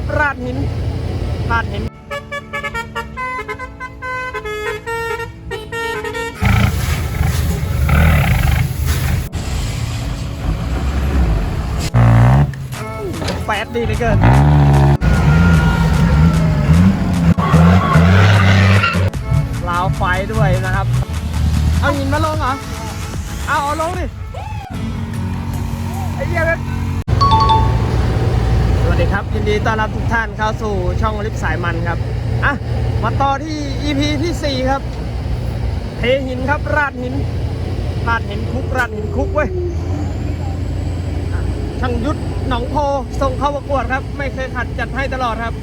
ครับ ราดหิน ราดหินแปดดีเหลือเกินลาวไฟด้วยนะครับ เอาหินมาลงเหรอ เอาเอาลงดิไอ้เหี้ย ดีครับ ยินดีต้อนรับทุกท่านเข้าสู่ช่องลิฟสายมันครับ อะ มาต่อที่ EP ที่ 4 ครับเทหินครับราดหินราดหินคุกราดหินคุกเว้ยช่างยุทธหนองโพส่งเข้าประกวดครับ ไม่เคยขัดจัดให้ตลอดครับ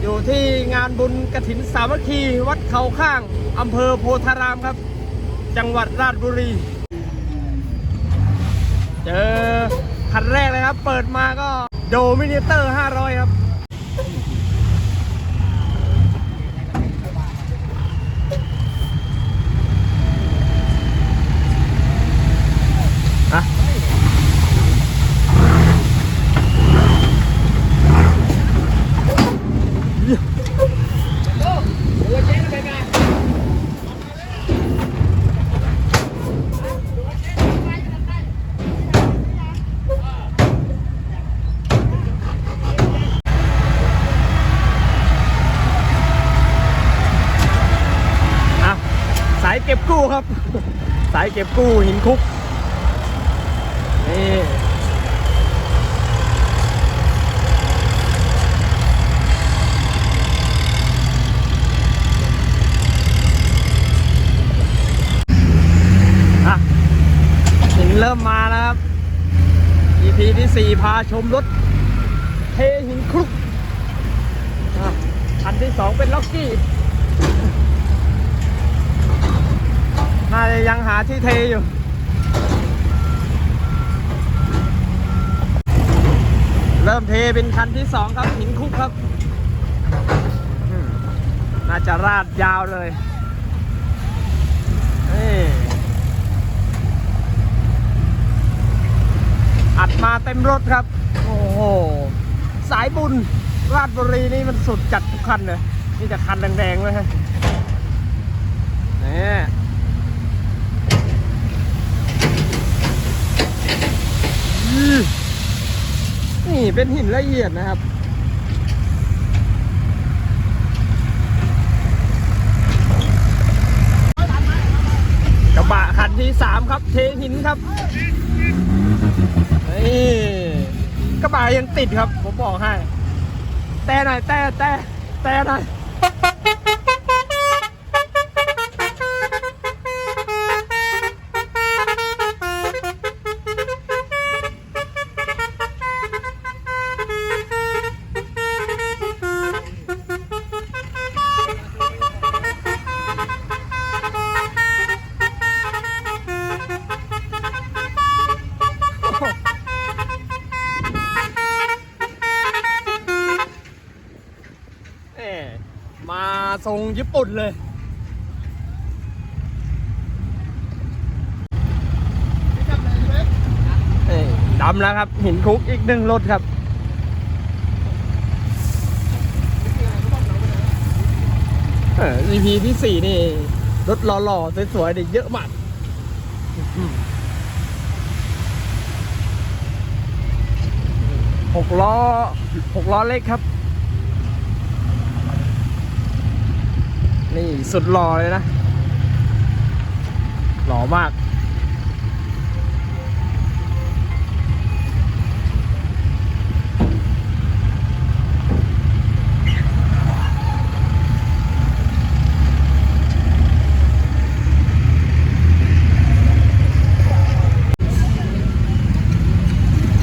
อยู่ที่งานบุญกระถินสามัคคี วัดเขาข้างอำเภอโพธารามครับ จังหวัดราชบุรี เจอคันแรกเลยครับ เปิดมาก็ โดมิเนเตอร์ 500 ครับ อะ อะสายเก็บกู้ครับ สาย เก็บกู้หินคุก นี่อะหินเริ่มมาแล้วครับ EP ที่ 4 พาชมรถเทหินคลุกอะคันที่ 2 เป็นล็อกกี้ น่าจะยังหาที่เทอยู่เริ่มเทเป็นคันที่สองครับหินคุกครับ น่าจะราดยาวเลยนี่อัดมาเต็มรถครับ โอ้โห สายบุญ ราชบุรีนี่มันสุดจัดทุกคันเลยนี่จะคันแดงๆเลยฮะนี่ นี่เป็นหินละเอียดนะครับ กระบะคันที่สามครับ เทหินครับนี่กระบะยังติดครับ ผมบอกให้ แต่หน่อยแต่แต่แต่หน่อย เอ่มาทร งญี่ปุ่นเลย ดำแล้วครับ หินคุกอีกหนึ่งรถครับ เออ EP ที่สี่นี่ รถหล่อๆ สวยๆนี่เยอะมากหกล้อหกล้อเล็กครับ นี่สุดหล่อเลยนะ หล่อมาก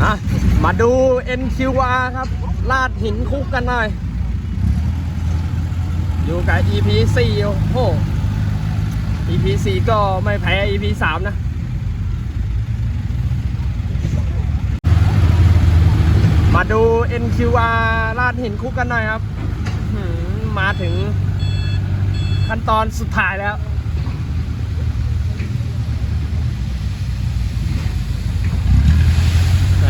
อะมาดู NQR ครับ ลาดหินคุกกันหน่อย อยู่กับ EP 4โอ้โห EP 4ก็ไม่แพ้ EP 3 นะมาดู NQR ลาดหินคุกกันหน่อยครับ มาถึงขั้นตอนสุดท้ายแล้ว ไหน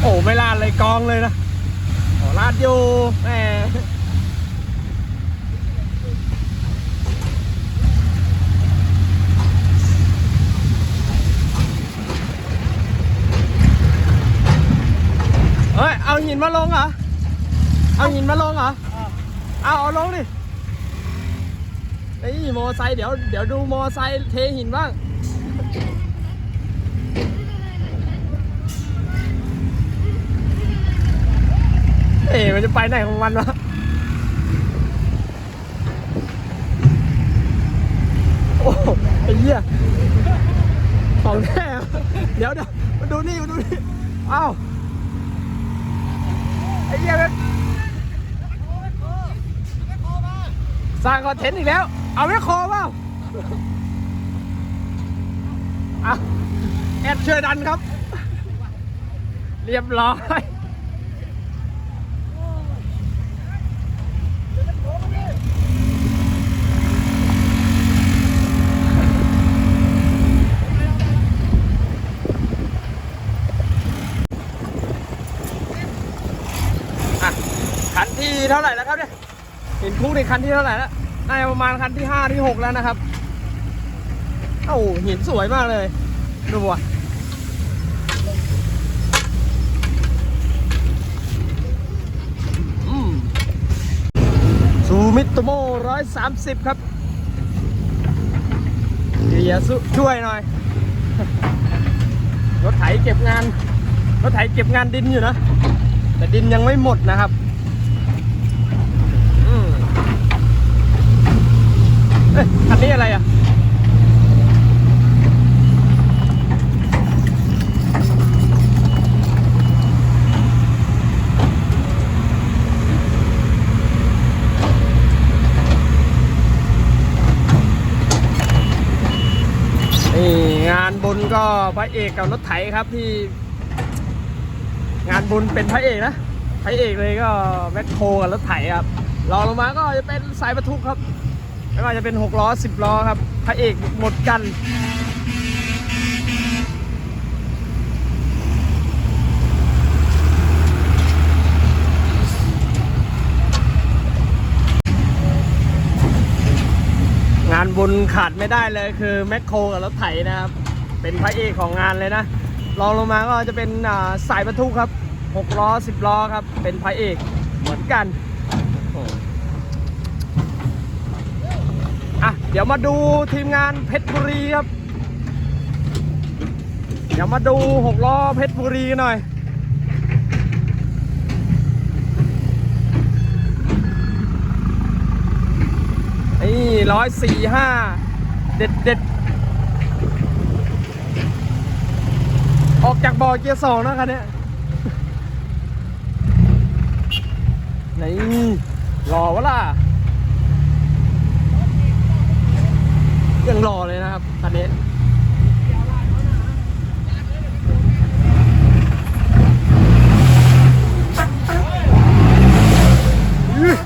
โอ้ ไม่ลาดเลยกองเลยนะอ๋อลาดอยู่แหมเฮ้ย เอาหิน มาลงเหรอ เอาหินมาลงเหรอ เอาเอาลงดินี่มอไซค์เดี๋ยวเดี๋ยวดูมอไซค์เทหินบ้าง เอ๊ะมันจะไปไหนของมันวะโอ้โหไอ้เหี้ยของแท้อะเดี๋ยวเดี๋ยวมาดูนี่มาดูนี่เอ้าไอ้เหี้ยสร้างคอนเทนต์อีกแล้ว เอาแม่โคเปล่าเอาแอดช่วยดันครับ เรียบร้อย เท่าไหร่แล้วครับเนี่ยเห็นคุกในคันที่เท่าไหร่แล้วน่าจะประมาณคันที่ห้าที่หกแล้วนะครับโอ้าหินสวยมากเลยดูว่ะอืมซูมิโตโมร้อยสามสิบครับเดี๋ยวสุช่วยหน่อย รถไถเก็บงาน รถไถเก็บงานดินอยู่นะ แต่ดินยังไม่หมดนะครับอืม เอ๊ะคันนี้อะไรอะ นี่งานบุญก็พระเอกกับรถไถครับที่ งานบุญเป็นพระเอกนะพระเอกเลยก็แมคโครกับรถไถครับรองลงมาก็จะเป็นสายบรรทุกครับ แล้วก็จะเป็น 6 ล้อ 10 ล้อครับพระเอกหมดกัน งานบุญขาดไม่ได้เลยคือแมคโครกับรถไถนะครับ เป็นพระเอกของงานเลยนะรองลงมาก็จะเป็นสายบรรทุกครับ 6 ล้อ 10 ล้อครับ เป็นพระเอกเหมือนกันโอ้อะ เดี๋ยวมาดูทีมงานเพชรบุรีครับ เดี๋ยวมาดู6ล้อเพชรบุรีหน่อย นี่ร้อยสี่ห้าเด็ดเด็ดออกจากบ่อเกียร์สองนะคันเนี้ยนี่รอวะล่ะยังรอเลยนะครับคันนี้อื้อ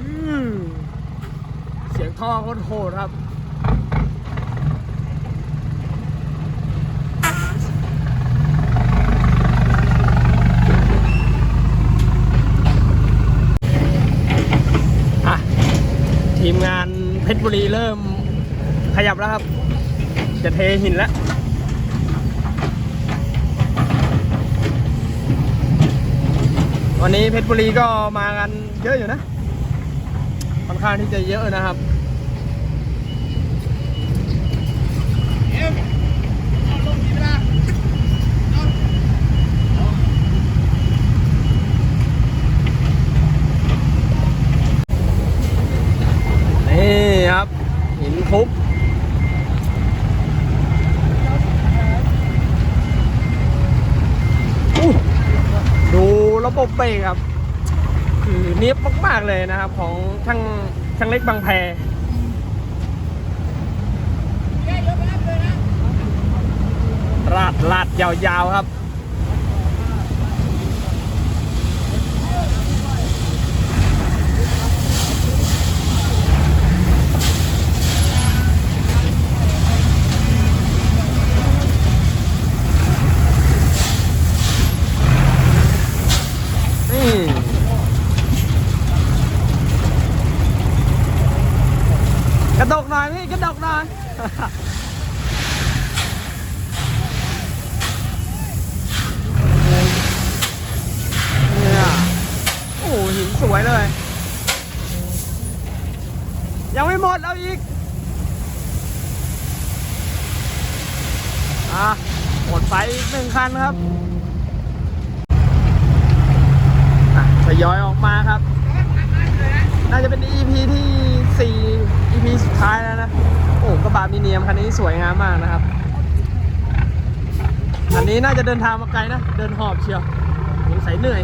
อืมเสียงท่อโคตรโหดครับ อะ ทีมงานเพชรบุรีเริ่มขยับแล้วครับ จะเทหินแล้ววันนี้เพชรบุรีก็มากันเยอะอยู่นะค่อนข้างที่จะเยอะนะครับ นี่ครับ หินคุกอู้ โกเป้ครับ คือเนียบมาก ๆ เลยนะครับ ของช่างช่างเล็กบางแพลาดลาดยาว ๆ ครับ ก ระดกหน่อยพี่กระดกหน่อยเนี่ยโอ้โหหินสวยเลย ยังไม่หมดเอาอีก อะหมดไปอีกหนึ่งคันครับทยอยออกมาครับ น่าจะเป็น EP ที่ 4 EP สุดท้ายแล้วนะ โอ้กระบะมีเนียมคันนี้สวยงามมากนะครับ อันนี้น่าจะเดินทางมาไกลนะ เดินหอบเชียวสงสัยเหนื่อย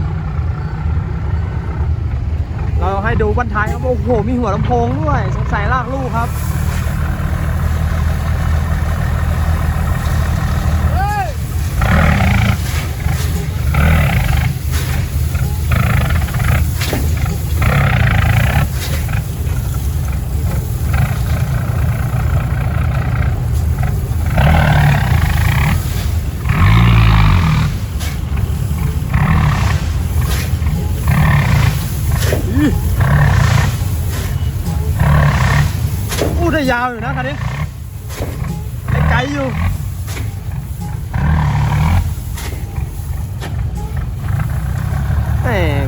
เราให้ดูบันท้ายครับ โอ้โห มีหัวลำโพงด้วย สงสัยลากลูกครับ นะคันนี้ได้ไกลอยู่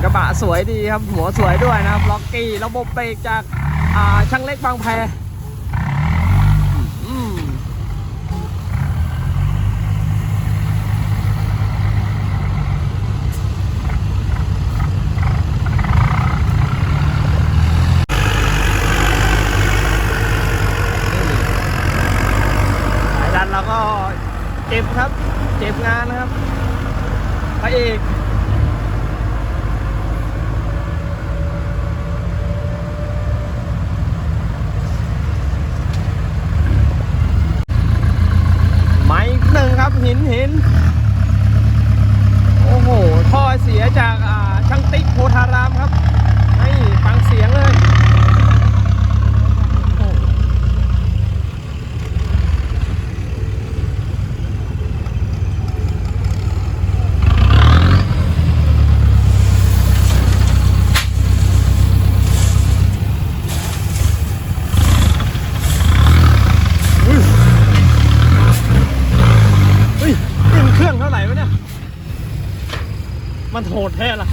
กระบะสวยดีครับ หัวสวยด้วยนะครับล็อกกี้ระบบเบรกจากอ่าช่างเล็กบางแพอืมสายดันเราก็ เจ็บครับ เจ็บงานนะครับพระเอก ไม้หนึ่งครับหินหิน โอ้โหท่อเสียจากอ่าช่างติ๊กโพธารามครับให้ฟังเสียงเลยโอ้อุ้ย เฮ้ยนี่มันเครื่องเท่าไหร่วะเนี่ย มันโหดแท้ละ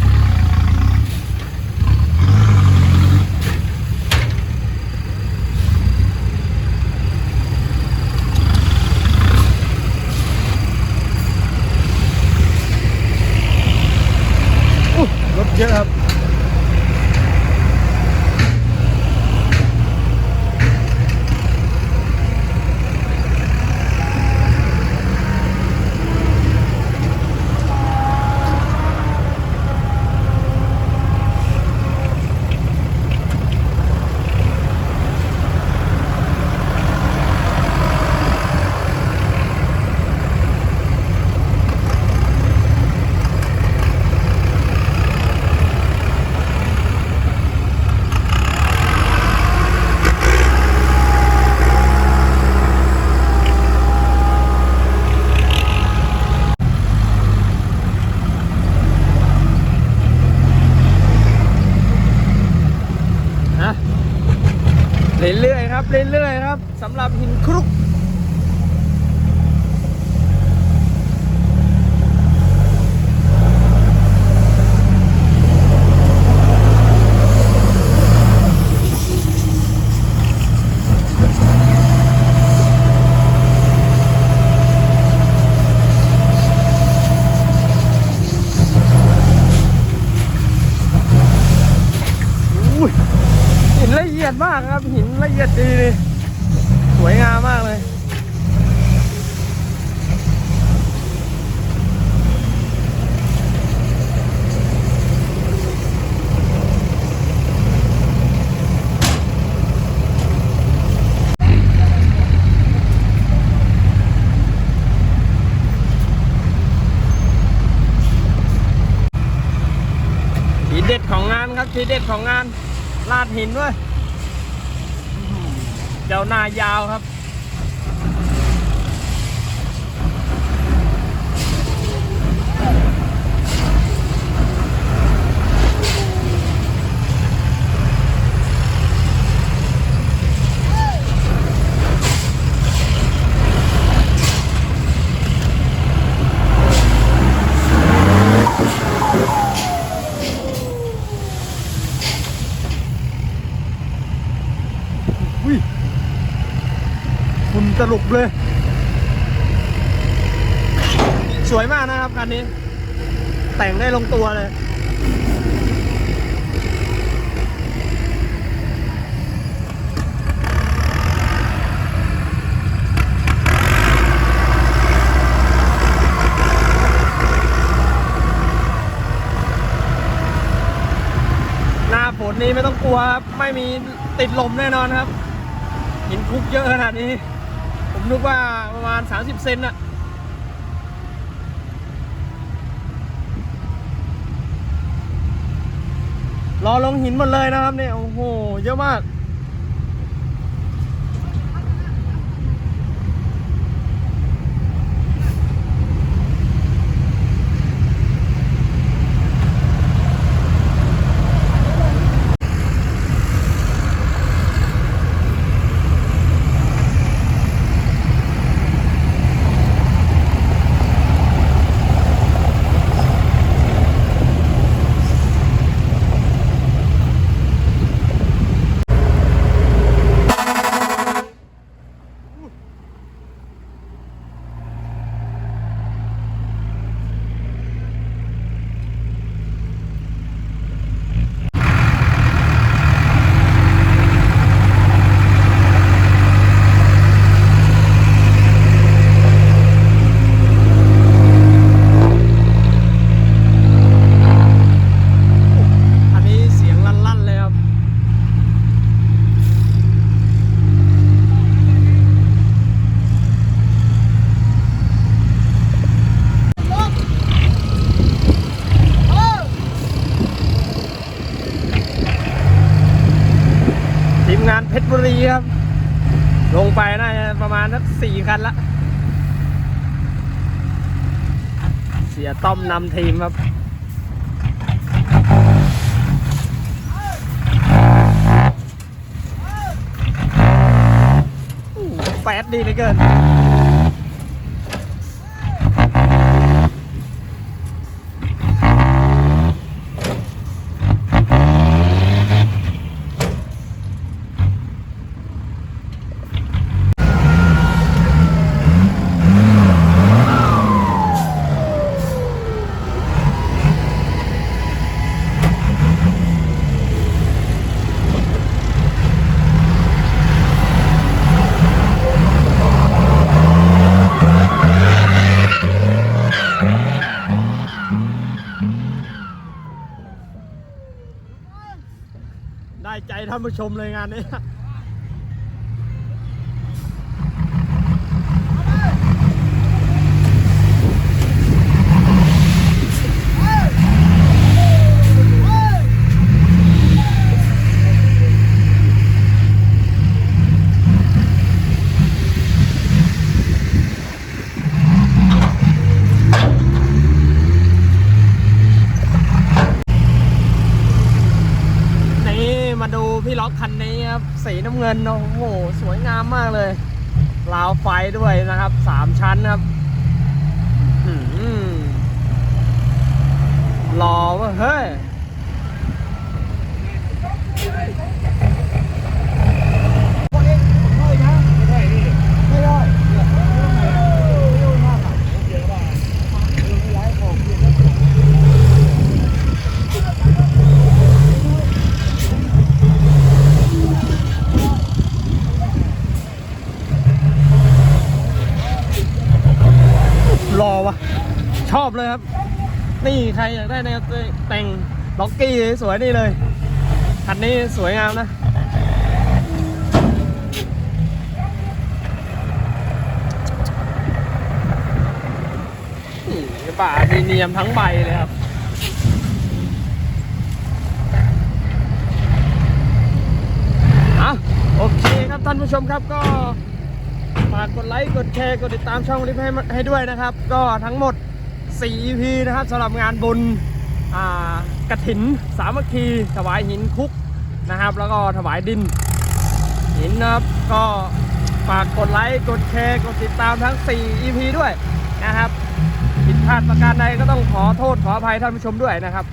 เด็ดของงานลาดหินด้วยอื้อหือเจ้าหน้ายาวครับ ฝุ่นตลุบเลย สวยมากนะครับคันนี้ แต่งได้ลงตัวเลย หน้าฝนนี้ไม่ต้องกลัวครับ ไม่มีติดลมแน่นอนครับ หินคุกเยอะขนาดนี้ ผมนึกว่าประมาณ 30 เซนอะรอลงหินหมดเลยนะครับเนี่ยโอ้โห เยอะมาก อันนี้เสียงลั่นๆเลยครับ ทีมงานเพชรบุรีครับ ลงไปน่าจะประมาณสักสี่คันละ เสียต้อมนำทีมครับแปดดีเหลือเกินานผู้ชมเลยงานนี้มาดูพี่ล็อกคันนี้ครับ สีน้ำเงินโอ้โหสวยงามมากเลยราวไฟด้วยนะครับสามชั้นครับอื้อหือหล่อเวะเฮ้ย เลยครับ นี่ใครอยากได้แนวแต่งล็อกกี้สวยนี่เลยคันนี้สวยงามนะนี่กระบะมีเนียมทั้งใบเลยครับอะโอเคครับท่านผู้ชมครับก็ฝากกดไลค์ กดแชร์ กดติดตามช่องลิฟให้ให้ด้วยนะครับ ก็ทั้งหมด 4 EP นะครับสำหรับงานบุญกระถินสามัคคีถวายหินคุกนะครับ แล้วก็ถวายดิน หินนะครับก็ฝากกดไลค์กดแชร์กดติดตามทั้ง 4 EP ด้วยนะครับผิดพลาดประการใดก็ต้องขอโทษขออภัยท่านผู้ชมด้วยนะครับ